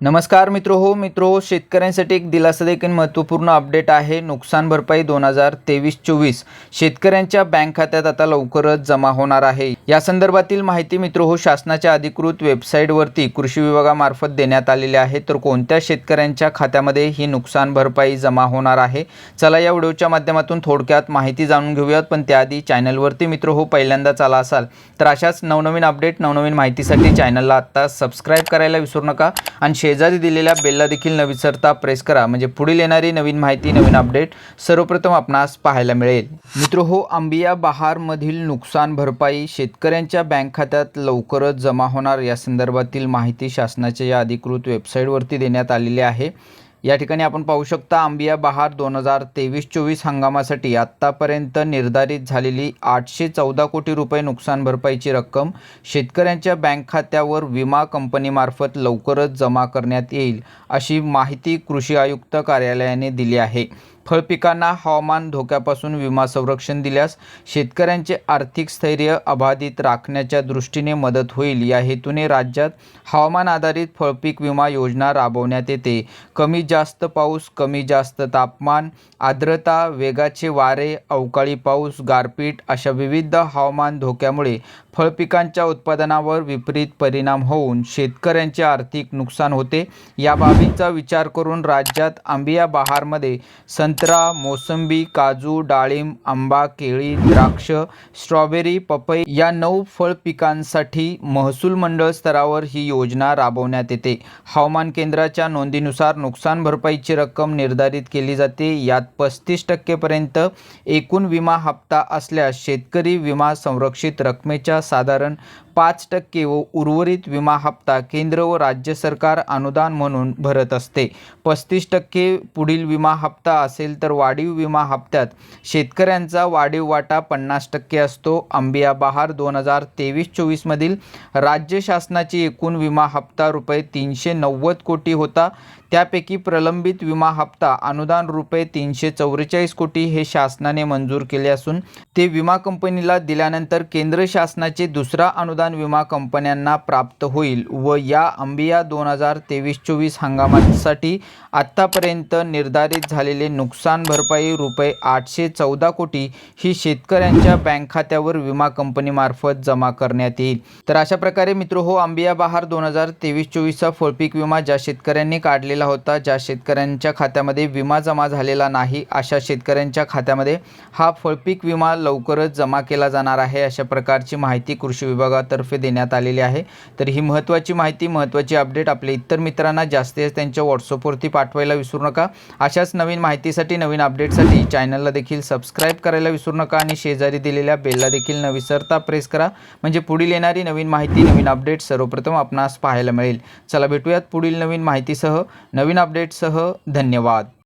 नमस्कार मित्र हो मित्र हो शेतकऱ्यांसाठी एक दिलासा देखील महत्त्वपूर्ण अपडेट आहे. नुकसान भरपाई दोन हजार तेवीस चोवीस. शेतकऱ्यांच्या बँक खात्यात आता लवकरच जमा होणार आहे. या संदर्भातील माहिती मित्र हो शासनाच्या अधिकृत वेबसाईटवरती कृषी विभागामार्फत देण्यात आलेली आहे. तर कोणत्या शेतकऱ्यांच्या खात्यामध्ये ही नुकसान भरपाई जमा होणार आहे? चला या व्हिडिओच्या माध्यमातून थोडक्यात माहिती जाणून घेऊयात. पण त्याआधी चॅनलवरती मित्र हो पहिल्यांदाच आला असाल तर अशाच नवनवीन अपडेट नवनवीन माहितीसाठी चॅनलला आत्ता सबस्क्राईब करायला विसरू नका. आणि शेजारी दिलेल्या बेलला देखील न विसरता प्रेस करा. म्हणजे पुढील येणारी नवीन माहिती नवीन अपडेट सर्वप्रथम आपणास पाहायला मिळेल. मित्र हो आंबिया बहारमधील नुकसान भरपाई शेतकऱ्यांच्या बँक खात्यात लवकरच जमा होणार. या संदर्भातील माहिती शासनाच्या या अधिकृत वेबसाईटवरती देण्यात आलेली आहे. या ठिकाणी आपण पाहू शकता आंबिया बहार दोन हजार तेवीस चोवीस हंगामासाठी आत्तापर्यंत निर्धारित झालेली आठशे चौदा कोटी रुपये नुकसान भरपाईची रक्कम शेतकऱ्यांच्या बँक खात्यावर विमा कंपनीमार्फत लवकरच जमा करण्यात येईल अशी माहिती कृषी आयुक्त कार्यालयाने दिली आहे. फळपिकांना हवामान धोक्यापासून विमा संरक्षण दिल्यास शेतकऱ्यांचे आर्थिक स्थैर्य अबाधित राखण्याच्या दृष्टीने मदत होईल. या हेतूने राज्यात हवामान आधारित फळपीक विमा योजना राबवण्यात येते. कमी जास्त पाऊस कमी जास्त तापमान आर्द्रता वेगाचे वारे अवकाळी पाऊस गारपीट अशा विविध हवामान धोक्यामुळे फळपिकांच्या उत्पादनावर विपरीत परिणाम होऊन शेतकऱ्यांचे आर्थिक नुकसान होते. या बाबींचा विचार करून राज्यात आंबिया बहारमध्ये संत्रा मोसंबी काजू डाळिंब आंबा केळी द्राक्ष स्ट्रॉबेरी पपई या नऊ फळ पिकांसाठी महसूल मंडळ स्तरावर ही योजना राबवण्यात येते. हवामान केंद्राच्या नोंदीनुसार नुकसान भरपाईची रक्कम निर्धारित केली जाते. यात पस्तीस टक्केपर्यंत एकूण विमा हप्ता असल्यास शेतकरी विमा संरक्षित रकमेच्या साधारण पाच टक्के व उर्वरित विमा हप्ता केंद्र व राज्य सरकार अनुदान म्हणून भरत असते. पस्तीस टक्के पुढील विमा हप्ता असेल तर वाढीव विमा हप्त्यात शेतकऱ्यांचा वाढीव वाटा पन्नास टक्के असतो. अंबिया बहार दोन हजार तेवीस चोवीसमधील राज्य शासनाची एकूण विमा हप्ता रुपये तीनशे नव्वद कोटी होता. त्यापैकी प्रलंबित विमा हप्ता अनुदान रुपये तीनशे चौवेचाळीस कोटी हे शासनाने मंजूर केले असून ते विमा कंपनीला दिल्यानंतर केंद्र शासनाचे दुसरा अनुदान विमा कंपन्यांना प्राप्त होईल व या अंबिया दोन हजार तेवीस चोवीस हंगामासाठी आत्तापर्यंत निर्धारित झालेले नुकसान भरपाई रुपये आठशे चौदा कोटी ही शेतकऱ्यांच्या बँक खात्यावर विमा कंपनीमार्फत जमा करण्यात येईल. तर अशा प्रकारे मित्र हो अंबिया बहार दोन हजार तेवीस चोवीसचा फळपीक विमा ज्या शेतकऱ्यांनी काढलेला होता ज्या शेतकऱ्यांच्या खात्यामध्ये विमा जमा झालेला नाही अशा शेतकऱ्यांच्या खात्यामध्ये हा फळपीक विमा लवकरच जमा केला जाणार आहे अशा प्रकारची माहिती कृषी विभागातर्फे तर्फे देण्यात आलेली आहे. तर ही महत्त्वाची माहिती महत्त्वाची अपडेट आपल्या इतर मित्रांना जास्तीत त्यांच्या व्हॉट्सअपवरती पाठवायला विसरू नका. अशाच नवीन माहितीसाठी नवीन अपडेटसाठी चॅनलला देखील सबस्क्राईब करायला विसरू नका आणि शेजारी दिलेल्या बेलला देखील न विसरता प्रेस करा. म्हणजे पुढील येणारी नवीन माहिती नवीन अपडेट सर्वप्रथम आपणास पाहायला मिळेल. चला भेटूयात पुढील नवीन माहितीसह. नवीन अपडेटसह धन्यवाद.